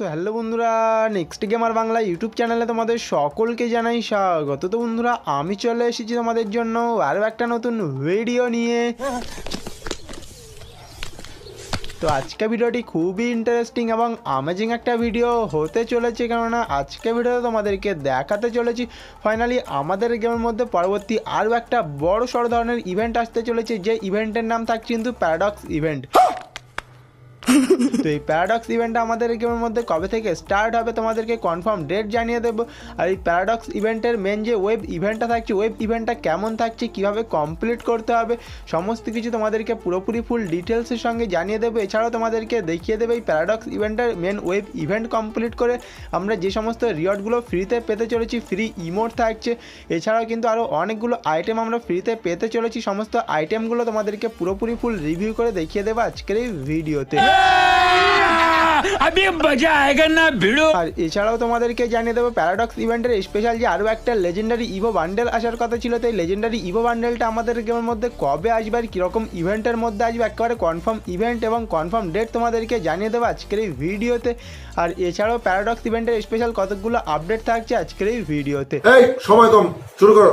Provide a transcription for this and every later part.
So hello বন্ধুরা, next gamer Bangla YouTube চ্যানেলে তোমাদের সকলকে জানাই স্বাগত। তো বন্ধুরা, আমি চলে এসেছি তোমাদের জন্য আরও একটা নতুন ভিডিও নিয়ে। তো আজকে ভিডিওটি খুবই ইন্টারেস্টিং এবং আমেজিং একটা ভিডিও হতে চলেছে, কেননা আজকে ভিডিওতে তোমাদেরকে দেখাতে চলেছি। ফাইনালি আমাদের গেমের মধ্যে পরবর্তী আরও একটা বড় সড় ধরনের ইভেন্ট আসতে চলেছে, যে ইভেন্টের নাম থাকছে কিন্তু প্যারাডক্স ইভেন্ট তো এই প্যারাডক্স ইভেন্টটা আমাদের গেমের মধ্যে কবে থেকে স্টার্ট হবে তোমাদেরকে কনফার্ম ডেট জানিয়ে দেবো। আর এই প্যারাডক্স ইভেন্টের মেন যে ওয়েব ইভেন্টটা থাকছে ওয়েব ইভেন্টটা কেমন থাকছে, কীভাবে কমপ্লিট করতে হবে, সমস্ত কিছু তোমাদেরকে পুরোপুরি ফুল ডিটেলসের সঙ্গে জানিয়ে দেবো। এছাড়াও তোমাদেরকে দেখিয়ে দেবে এই প্যারাডক্স ইভেন্টের মেন ওয়েব ইভেন্ট কমপ্লিট করে। আমরা যে সমস্ত রিওয়ার্ডগুলো ফ্রিতে পেতে চলেছি ফ্রি ইমোট থাকছে। এছাড়াও কিন্তু আরও অনেকগুলো আইটেম আমরা ফ্রিতে পেতে চলেছি। সমস্ত আইটেমগুলো তোমাদেরকে পুরোপুরি ফুল রিভিউ করে দেখিয়ে দেবো আজকের এই ভিডিওতে এছাড়াও তোমাদেরকে জানিয়ে দেবো প্যারাডক্স ইভেন্টের স্পেশাল যে আরও একটা ইভো বান্ডেল আসার কথা ছিল তো এই লেজেন্ডারি ইভো বান্ডেলটা আমাদের মধ্যে কবে আসবে কীরকম ইভেন্টের মধ্যে আসবে কনফার্ম ইভেন্ট এবং কনফার্ম ডেট তোমাদেরকে জানিয়ে দেবো ভিডিওতে। আর এছাড়াও প্যারাডক্স ইভেন্টের স্পেশাল কতগুলো আপডেট থাকছে আজকের এই ভিডিওতে। সময় কম শুরু করো।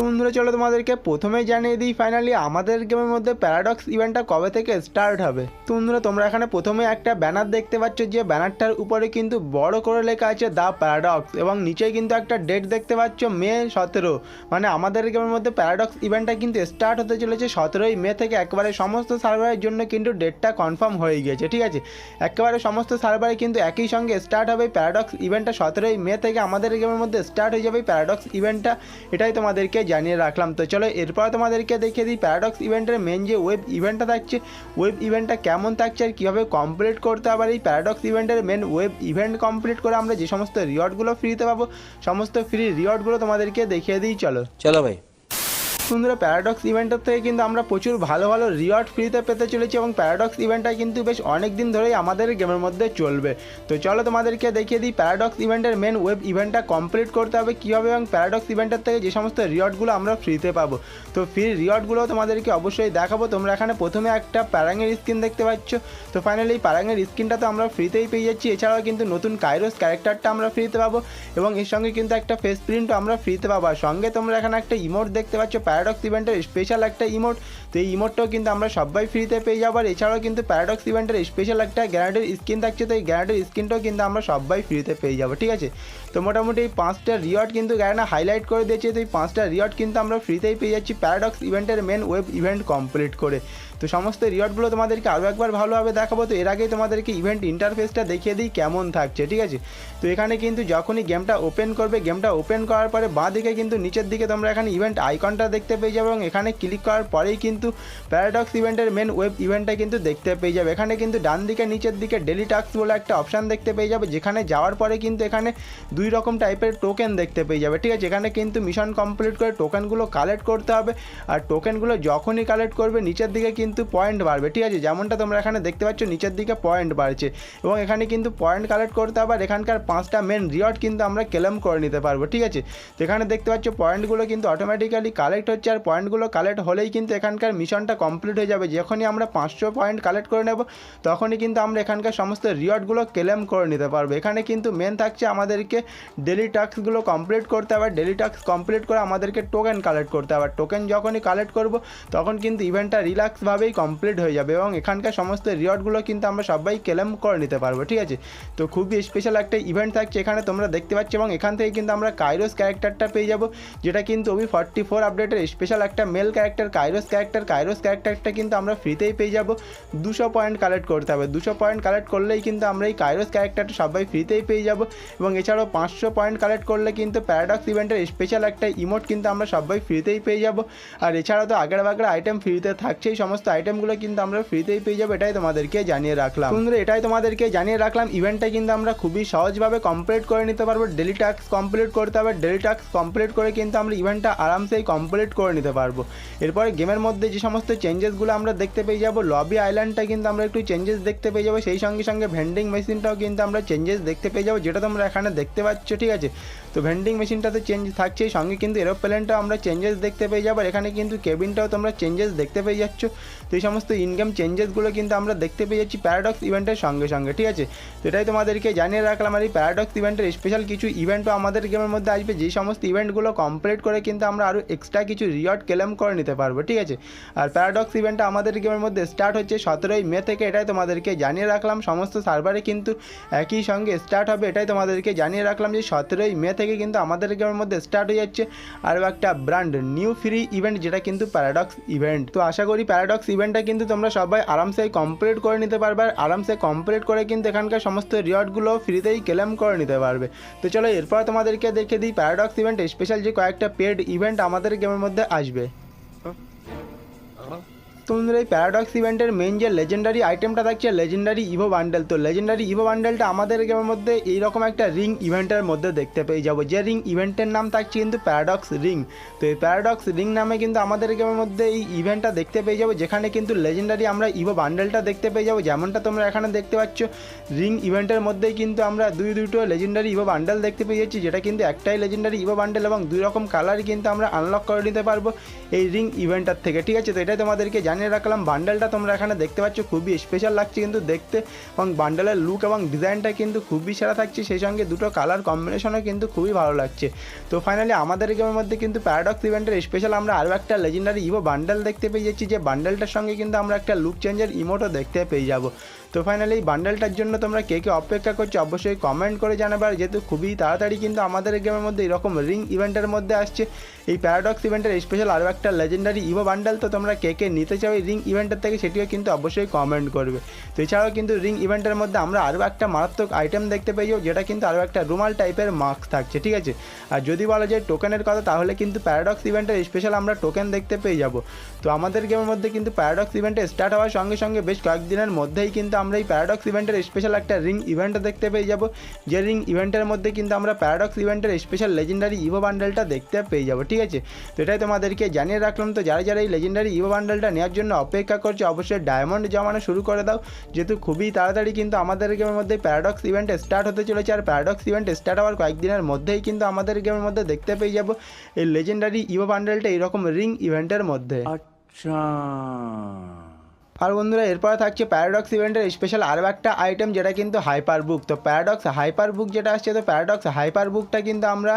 বন্ধুরা, চলো তোমাদেরকে প্রথমেই জানিয়ে দিই ফাইনালি আমাদের গেমের মধ্যে প্যারাডক্স ইভেন্টটা কবে থেকে স্টার্ট হবে। তো বন্ধুরা, তোমরা এখানে প্রথমে একটা ব্যানার দেখতে পাচ্ছ, যে ব্যানারটার উপরে কিন্তু বড় করে লেখা আছে দ্য প্যারাডক্স এবং নিচে কিন্তু একটা ডেট দেখতে পাচ্ছ, মে সতেরো। মানে আমাদের গেমের মধ্যে প্যারাডক্স ইভেন্টটা কিন্তু স্টার্ট হতে চলেছে সতেরোই মে থেকে একেবারে সমস্ত সার্ভারের জন্য কিন্তু ডেটটা কনফার্ম হয়ে গিয়েছে, ঠিক আছে? একেবারে সমস্ত সার্ভারে কিন্তু একই সঙ্গে স্টার্ট হবে প্যারাডক্স ইভেন্টটা সতেরোই মে থেকে আমাদের গেমের মধ্যে স্টার্ট হয়ে যাবে প্যারাডক্স ইভেন্টটা এটাই তোমাদেরকে জানিয়ে রাখলাম। তো চলো, এরপর তোমাদেরকে দেখিয়ে দিই প্যারাডক্স ইভেন্টের মেন যে ওয়েব ইভেন্টটা থাকছে ওয়েব ইভেন্টটা কেমন থাকছে আর কীভাবে কমপ্লিট করতে হবে। এই প্যারাডক্স ইভেন্টের মেন ওয়েব ইভেন্ট কমপ্লিট করে আমরা যে সমস্ত রিওয়ার্ডগুলো ফ্রিতে পাবো, সমস্ত ফ্রি রিওয়ার্ডগুলো তোমাদেরকে দেখিয়ে দিই। চলো। চলো ভাই। সুন্দর প্যারাডক্স ইভেন্টের থেকে কিন্তু আমরা প্রচুর ভালো ভালো রিওয়ার্ড ফ্রিতে পেতে চলেছি এবং প্যারাডক্স ইভেন্টটা কিন্তু বেশ অনেক দিন ধরেই আমাদের গেমের মধ্যে চলবে। তো চলো তোমাদেরকে দেখিয়ে দিই প্যারাডক্স ইভেন্টের মেন ওয়েব ইভেন্টটা কমপ্লিট করতে হবে কীভাবে এবং প্যারাডক্স ইভেন্টের থেকে যে সমস্ত রিওয়ার্ডগুলো আমরা ফ্রিতে পাবো। তো ফ্রি রিওয়ার্ডগুলো তোমাদেরকে অবশ্যই দেখাবো। তোমরা এখানে প্রথমে একটা প্যারাঙের স্কিন দেখতে পাচ্ছ। তো ফাইনালি প্যারাঙের স্কিনটা তো আমরা ফ্রিতেই পেয়ে যাচ্ছি। এছাড়াও কিন্তু নতুন কাইরোস ক্যারেক্টারটা আমরা ফ্রিতে পাবো এবং এর সঙ্গে কিন্তু একটা ফেস প্রিন্টও আমরা ফ্রিতে পাবো। আর সঙ্গে তোমরা এখানে একটা ইমোট দেখতে পাচ্ছ। প্যারাডক্স ইভেন্টের স্পেশাল একটা ইমোট তো এই ইমোটটাও কিন্তু আমরা সবাই ফ্রিতে পেয়ে যাব। আর এছাড়াও কিন্তু প্যারাডক্স ইভেন্টের স্পেশাল একটা গ্যারান্টির স্কিন থাকছে। তো এই গ্যারান্টির স্কিনটাও কিন্তু আমরা সবাই ফ্রিতে পেয়ে যাব। ঠিক আছে? তো মোটামুটি এই পাঁচটা রিওয়ার্ড কিন্তু গ্যারান্টা হাইলাইট করে দিয়েছে। তো এই পাঁচটা রিওয়ার্ড কিন্তু আমরা ফ্রিতেই পেয়ে যাচ্ছি প্যারাডক্স ইভেন্টের মেন ওয়েব ইভেন্ট কমপ্লিট করে। তো সমস্ত রিওয়ার্ডগুলো তোমাদেরকে আরও একবার ভালোভাবে দেখাবো। তো এর আগেই তোমাদেরকে ইভেন্ট ইন্টারফেসটা দেখিয়ে দিই কেমন থাকছে, ঠিক আছে? তো এখানে কিন্তু যখনই গেমটা ওপেন করবে গেমটা ওপেন করার পরে বাঁ দিকে কিন্তু নিচের দিকে তোমরা এখানে ইভেন্ট আইকনটা দেখতে পেয়ে যাবে এবং এখানে ক্লিক করার পরেই কিন্তু প্যারাডক্স ইভেন্টের মেন ওয়েব ইভেন্টটা কিন্তু দেখতে পেয়ে যাবে। এখানে কিন্তু ডান দিকে, নিচের দিকে ডেলি টাস্ক বলে একটা অপশান দেখতে পেয়ে যাবে, যেখানে যাওয়ার পরে কিন্তু এখানে দুই রকম টাইপের টোকেন দেখতে পেয়ে যাবে, ঠিক আছে? এখানে কিন্তু মিশন কমপ্লিট করে টোকেনগুলো কালেক্ট করতে হবে। আর টোকেনগুলো যখনই কালেক্ট করবে, নিচের দিকে কিন্তু পয়েন্ট বাড়বে, ঠিক আছে? যেমনটা তোমরা এখানে দেখতে পাচ্ছ, নিচের দিকে পয়েন্ট বাড়ছে। এবং এখানে কিন্তু পয়েন্ট কালেক্ট করতে আবার এখানকার পাঁচটা মেন রিওয়ার্ড কিন্তু আমরা ক্লেম করে নিতে পারব, ঠিক আছে? তো এখানে দেখতে পাচ্ছ পয়েন্টগুলো কিন্তু অটোমেটিক্যালি কালেক্ট হচ্ছে, আর পয়েন্টগুলো কালেক্ট হলেই কিন্তু এখানকার মিশনটা কমপ্লিট হয়ে যাবে। যখনই আমরা পাঁচশো পয়েন্ট কালেক্ট করে নেব, তখনই কিন্তু আমরা এখানকার সমস্ত রিওয়ার্ডগুলো ক্লেম করে নিতে পারব। এখানে কিন্তু মেন থাকছে আমাদেরকে ডেলি টাস্কগুলো কমপ্লিট করতে হবে ডেলি টাস্ক কমপ্লিট করে আমাদেরকে টোকেন কালেক্ট করতে হবে। টোকেন যখনই কালেক্ট করব, তখন কিন্তু ইভেন্টটা রিল্যাক্সভাবেই কমপ্লিট হয়ে যাবে এবং এখানকার সমস্ত রিওয়ার্ডগুলো কিন্তু আমরা সবাই ক্লেম করে নিতে পারব, ঠিক আছে? তো খুবই স্পেশাল একটা ইভেন্ট থাকছে এখানে তোমরা দেখতে পাচ্ছ এবং এখান থেকে কিন্তু আমরা কাইরোস ক্যারেক্টারটা পেয়ে যাব, যেটা কিন্তু ওবি ফর্টি ফোর আপডেটের স্পেশাল একটা male character Kairos character Kairos ক্যারেক্টারটা কিন্তু আমরা ফ্রিতেই পেয়ে যাব। দুশো পয়েন্ট কালেক্ট করতে হবে, দুশো পয়েন্ট কালেক্ট করলেই কিন্তু আমরা এই কাইরোস ক্যারেক্টারটা সবাই ফ্রিতেই পেয়ে যাব এবং এছাড়াও পাঁচশো পয়েন্ট কালেক্ট করলে কিন্তু প্যারাডক্স ইভেন্টের স্পেশাল একটা ইমোট কিন্তু আমরা সবাই ফ্রিতেই পেয়ে যাব। আর এছাড়াও তো আগের বাগের আইটেম ফ্রিতে থাকছেই এই সমস্ত আইটেমগুলো কিন্তু আমরা ফ্রিতেই পেয়ে যাব, এটাই তোমাদেরকে জানিয়ে রাখলাম। বন্ধুরা, এটাই তোমাদেরকে জানিয়ে রাখলাম। ইভেন্টটা কিন্তু আমরা খুবই সহজভাবে কমপ্লিট করে নিতে পারব ডেলি টাস্ক কমপ্লিট করতে হবে। ডেলি টাস্ক কমপ্লিট করে কিন্তু আমরা ইভেন্টটা আরামসেই কমপ্লিট করে নিতে পারব। এরপরে গেমের মধ্যে যে সমস্ত চেঞ্জেসগুলো আমরা দেখতে পেয়ে যাব লবি আইল্যান্ডটা কিন্তু আমরা একটু চেঞ্জেস দেখতে পেয়ে যাব। সেই সঙ্গে সঙ্গে ভেন্ডিং মেশিনটাও কিন্তু আমরা চেঞ্জেস দেখতে পেয়ে যাব, যেটা তোমরা এখানে দেখতে পাচ্ছ, ঠিক আছে? তো ভেন্ডিং মেশিনটাতে চেঞ্জ থাকছেই সঙ্গে কিন্তু এরোপ্লেনটাও আমরা চেঞ্জেস দেখতে পেয়ে যাব। এখানে কিন্তু কেবিনটাও তোমরা চেঞ্জেস দেখতে পেয়ে যাচ্ছ। তো এই সমস্ত ইনকাম চেঞ্জেসগুলো কিন্তু আমরা দেখতে পেয়ে যাচ্ছি প্যারাডক্স ইভেন্টের সঙ্গে সঙ্গে, ঠিক আছে? তো এটাই তোমাদেরকে জানিয়ে রাখলাম আর এই প্যারাডক্স ইভেন্টের স্পেশাল কিছু ইভেন্টও আমাদের গেমের মধ্যে আসবে যে সমস্ত ইভেন্টগুলো কমপ্লিট করে কিন্তু আমরা আরও এক্সট্রা কিছু রিওয়ার্ড ক্লেম করে নিতে পারব, ঠিক আছে? আর প্যারাডক্স ইভেন্টটা আমাদের গেমের মধ্যে স্টার্ট হচ্ছে সতেরোই মে থেকে, এটাই তোমাদেরকে জানিয়ে রাখলাম। সমস্ত সার্ভারে কিন্তু একই সঙ্গে স্টার্ট হবে, এটাই তোমাদেরকে জানিয়ে রাখলাম যে সতেরোই মে থেকে কিন্তু আমাদের গেমের মধ্যে স্টার্ট হয়ে যাচ্ছে। আরও একটা ব্র্যান্ড নিউ ফ্রি ইভেন্ট যেটা কিন্তু প্যারাডক্স ইভেন্ট তো আশা করি প্যারাডক্স ইভেন্টটা কিন্তু তোমরা সবাই আরামসে কমপ্লিট করে নিতে পারবে। আর আরামসে কমপ্লিট করে কিন্তু এখানকার সমস্ত রিওয়ার্ডগুলো ফ্রিতেই ক্লেম করে নিতে পারবে। তো চলো এরপর তোমাদেরকে দেখে দিই প্যারাডক্স ইভেন্ট স্পেশাল যে কয়েকটা পেড ইভেন্ট আমাদের গেমের মধ্যে আসবে। তোমাদের এই প্যারাডক্স ইভেন্টের মেন যে লেজেন্ডারি আইটেমটা থাকছে লেজেন্ডারি ইভো বান্ডেল তো লেজেন্ডারি ইভো বান্ডেলটা আমাদের গেমের মধ্যে এইরকম একটা রিং ইভেন্টের মধ্যে দেখতে পেয়ে যাব। যে রিং ইভেন্টের নাম থাকছে কিন্তু প্যারাডক্স রিং তো এই প্যারাডক্স রিং নামে কিন্তু আমাদের গেমের মধ্যে এই ইভেন্টটা দেখতে পেয়ে যাব, যেখানে কিন্তু লেজেন্ডারি আমরা ইভো বান্ডেলটা দেখতে পেয়ে যাব। যেমনটা তোমরা এখানে দেখতে পাচ্ছ রিং ইভেন্টের মধ্যেই কিন্তু আমরা দুই দুটো লেজেন্ডারি ইভো বান্ডেল দেখতে পেয়ে যাচ্ছি, যেটা কিন্তু একটাই লেজেন্ডারি ইভো বান্ডেল এবং দুই রকম কালারই কিন্তু আমরা আনলক করে নিতে পারব এই রিং ইভেন্টার থেকে। ঠিক আছে? তো এটাই তোমাদেরকে জানিয়ে রাখলাম। বান্ডেলটা তোমরা এখানে দেখতে পাচ্ছ, খুবই স্পেশাল লাগছে কিন্তু দেখতে এবং বান্ডেলের লুক এবং ডিজাইনটা কিন্তু খুবই সেরা থাকছে। সেই সঙ্গে দুটো কালার কম্বিনেশনও কিন্তু খুবই ভালো লাগছে। তো ফাইনালি আমাদের গেমের মধ্যে কিন্তু প্যারাডক্স ইভেন্টের স্পেশাল আমরা আরও একটা লেজেন্ডারি ইভো বান্ডেল দেখতে পেয়ে যাচ্ছি। যে বান্ডেলটার সঙ্গে কিন্তু আমরা একটা লুক চেঞ্জের ইমোটও দেখতে পেয়ে যাব। তো ফাইনালি এই বান্ডেলটার জন্য তোমরা কে কে অপেক্ষা করছ অবশ্যই কমেন্ট করে জানাবে। আর যেহেতু খুবই তাড়াতাড়ি কিন্তু আমাদের গেমের মধ্যে এরকম রিং ইভেন্টের মধ্যে আসছে। এই প্যারাডক্স ইভেন্টের স্পেশাল আরও একটা লেজেন্ডারি ইভো বান্ডেল তো তোমরা কে কে নিতে চাও এই রিং ইভেন্টের থেকে সেটিও কিন্তু অবশ্যই কমেন্ট করবে। তো এছাড়াও কিন্তু রিং ইভেন্টের মধ্যে আমরা আরও একটা মারাত্মক আইটেম দেখতে পেয়ে যাব, যেটা কিন্তু আরও একটা রুমাল টাইপের মাস্ক থাকছে, ঠিক আছে? আর যদি বলা যায় টোকেনের কথা, তাহলে কিন্তু প্যারাডক্স ইভেন্টের স্পেশাল আমরা টোকেন দেখতে পেয়ে যাব। তো আমাদের গেমের মধ্যে কিন্তু প্যারাডক্স ইভেন্টে স্টার্ট হওয়ার সঙ্গে সঙ্গে বেশ কয়েকদিনের মধ্যেই কিন্তু আমরা এই প্যারাডক্স ইভেন্টের স্পেশাল একটা রিং ইভেন্ট দেখতে পেয়ে যাব। যে রিং ইভেন্টের মধ্যে কিন্তু আমরা প্যারাডক্স ইভেন্টের স্পেশাল লেজেন্ডারি ইভো বান্ডেলটা দেখতে পেয়ে যাব, ঠিক আছে? তো এটাই তোমাদেরকে জানিয়ে রাখলাম। তো যারা যারা এই লেজেন্ডারি ইভো বান্ডেলটা নেওয়ার জন্য অপেক্ষা করছে, অবশ্যই ডায়মন্ড জমানো শুরু করে দাও। যেহেতু খুবই তাড়াতাড়ি কিন্তু আমাদের গেমের মধ্যে প্যারাডক্স ইভেন্ট স্টার্ট হতে চলেছে। আর প্যারাডক্স ইভেন্ট স্টার্ট হওয়ার কয়েকদিনের মধ্যেই কিন্তু আমাদের গেমের মধ্যে দেখতে পেয়ে যাব। এই লেজেন্ডারি ইভো বান্ডেলটা এইরকম রিং ইভেন্টের মধ্যে। আর বন্ধুরা, এরপরে থাকছে প্যারাডক্স ইভেন্টের স্পেশাল আরও একটা আইটেম যেটা কিন্তু হাইপার বুক তো প্যারাডক্স হাইপার বুক যেটা আসছে, তো প্যারাডক্স হাইপার বুকটা কিন্তু আমরা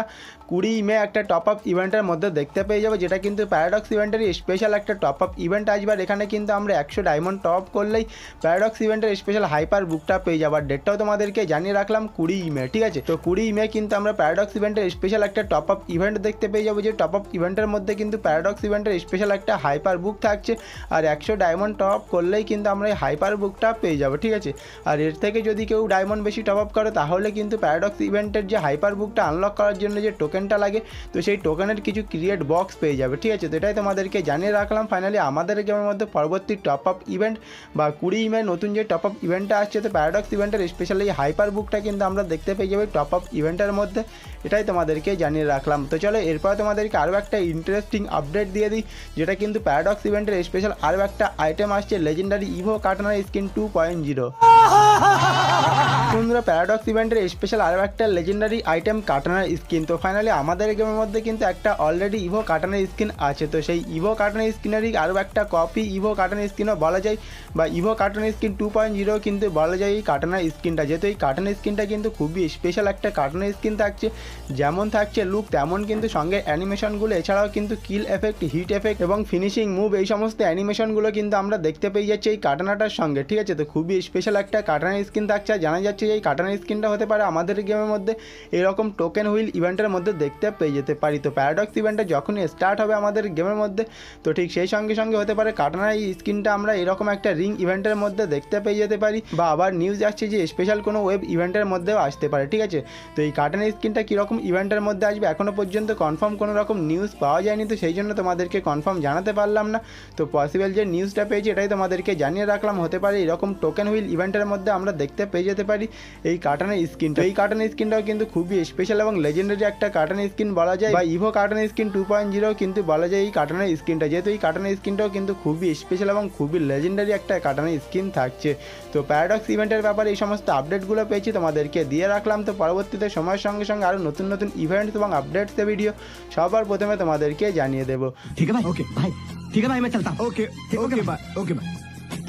কুড়ি মে একটা টপ আপ ইভেন্টের মধ্যে দেখতে পেয়ে যাব, যেটা কিন্তু প্যারাডক্স ইভেন্টের স্পেশাল একটা টপ আপ ইভেন্ট আসবে। আর এখানে কিন্তু আমরা একশো ডায়মন্ড টপ করলেই প্যারাডক্স ইভেন্টের স্পেশাল হাইপার বুকটা পেয়ে যাব। আর ডেটটাও তোমাদেরকে জানিয়ে রাখলাম কুড়ি মে, ঠিক আছে? তো কুড়ি মে কিন্তু আমরা প্যারাডক্স ইভেন্টের স্পেশাল একটা টপ আপ ইভেন্ট দেখতে পেয়ে যাব, যে টপ আপ ইভেন্টের মধ্যে কিন্তু প্যারাডক্স ইভেন্টের স্পেশাল একটা হাইপার বুক থাকছে। আর একশো ডায়মন্ড টপ করলেই কিন্তু আমরা এই হাইপার বুকটা পেয়ে যাব, ঠিক আছে? আর এর থেকে যদি কেউ ডায়মন্ড বেশি টপ আপ করে, তাহলে কিন্তু প্যারাডক্স ইভেন্টের যে হাইপার বুকটা আনলক করার জন্য যে টোকেনটা লাগে, তো সেই টোকেনের কিছু ক্রিয়েট বক্স পেয়ে যাবে, ঠিক আছে? তো এটাই তোমাদেরকে জানিয়ে রাখলাম। ফাইনালি আমাদের গেমের মধ্যে পরবর্তী টপ আপ ইভেন্ট বা কুড়ি মে নতুন যে টপ আপ ইভেন্টটা আসছে, তো প্যারাডক্স ইভেন্টের স্পেশালি হাইপার বুকটা কিন্তু আমরা দেখতে পেয়ে যাব টপ আপ ইভেন্টের মধ্যে। এটাই তোমাদেরকে জানিয়ে রাখলাম। তো চলো, এরপর তোমাদেরকে আরও একটা ইন্টারেস্টিং আপডেট দিয়ে দিই, যেটা কিন্তু প্যারাডক্স ইভেন্টের স্পেশাল আরও একটা আইটেম আসছে লেজেন্ডারি ইভো কাটানার স্কিন টু পয়েন্ট জিরো বন্ধুরা প্যারাডক্স ইভেন্টের স্পেশাল আরও একটা লেজেন্ডারি আইটেম কাটানার স্কিন তো ফাইনালি আমাদের গেমের মধ্যে কিন্তু একটা অলরেডি ইভো কাটানার স্কিন আছে। তো সেই ইভো কাটানার স্কিনেরই আরও একটা কপি ইভো কাটানার স্কিনও বলা যায়। বা ইভো কাটানার স্কিন টু পয়েন্ট জিরো কিন্তু বলা যায় এই কাটানার স্কিনটা যেহেতু এই কাটানার স্কিনটা কিন্তু খুবই স্পেশাল একটা কাটানার স্কিন থাকছে, যেমন থাকছে লুক তেমন কিন্তু সঙ্গে অ্যানিমেশনগুলো এছাড়াও কিন্তু কিল এফেক্ট হিট এফেক্ট এবং ফিনিশিং মুভ এই সমস্ত অ্যানিমেশনগুলো কিন্তু আমরা দেখতে পেয়ে যাচ্ছি এই কাটানাটার সঙ্গে। ঠিক আছে? তো খুবই স্পেশাল একটা কাটানার স্কিন থাকছে। জানা যাচ্ছে যে এই কাটানার স্কিনটা হতে পারে আমাদের গেমের মধ্যে এরকম টোকেন হুইল ইভেন্টের মধ্যে দেখতে পেয়ে যেতে পারি। তো প্যারাডক্স ইভেন্টটা যখনই স্টার্ট হবে আমাদের গেমের মধ্যে, তো ঠিক সেই সঙ্গে সঙ্গে হতে পারে কাটানার এই স্কিনটা আমরা এরকম একটা রিং ইভেন্টের মধ্যে দেখতে পেয়ে যেতে পারি বা আবার নিউজ আসছে যে স্পেশাল কোনো ওয়েব ইভেন্টের মধ্যেও আসতে পারে, ঠিক আছে? তো এই কাটানার স্কিনটা কীরকম ইভেন্টের মধ্যে আসবে এখনও পর্যন্ত কনফার্ম কোনো রকম নিউজ পাওয়া যায়নি, তো সেই জন্য তোমাদেরকে কনফার্ম জানাতে পারলাম না। তো পসিবল যে নিউজটা পেয়েছি এটাই তোমাদেরকে জানিয়ে রাখলাম। হতে পারে এরকম টোকেন হুইল ইভেন্টের মধ্যে আমরা দেখতে পেয়ে যেতে পারি। এই কাটানের স্ক্রিনটা এই কাটানের স্কিনটাও কিন্তু খুবই স্পেশাল এবং লেজেন্ডারি একটা কাটানের স্কিন বলা যায়। বা ইভো কাটানের স্কিন টু পয়েন্ট জিরো কিন্তু বলা যায় এই কাটানের স্কিনটা যেহেতু এই কাটানের স্কিনটাও কিন্তু খুবই স্পেশাল এবং খুবই লেজেন্ডারি একটা কাটানের স্কিন থাকছে। তো প্যারাডক্স ইভেন্টের ব্যাপারে এই সমস্ত আপডেটগুলো পেয়েছি তোমাদেরকে দিয়ে রাখলাম। তো পরবর্তীতে সময়ের সঙ্গে সঙ্গে আরও নতুন নতুন ইভেন্টস এবং আপডেটসে ভিডিও সবার প্রথমে তোমাদেরকে জানিয়ে দেবো। ঠিক আছে ওকে ভাই ঠিক আছে ভাই আমি চলতাম। ওকে ওকে ভাই ওকে ভাই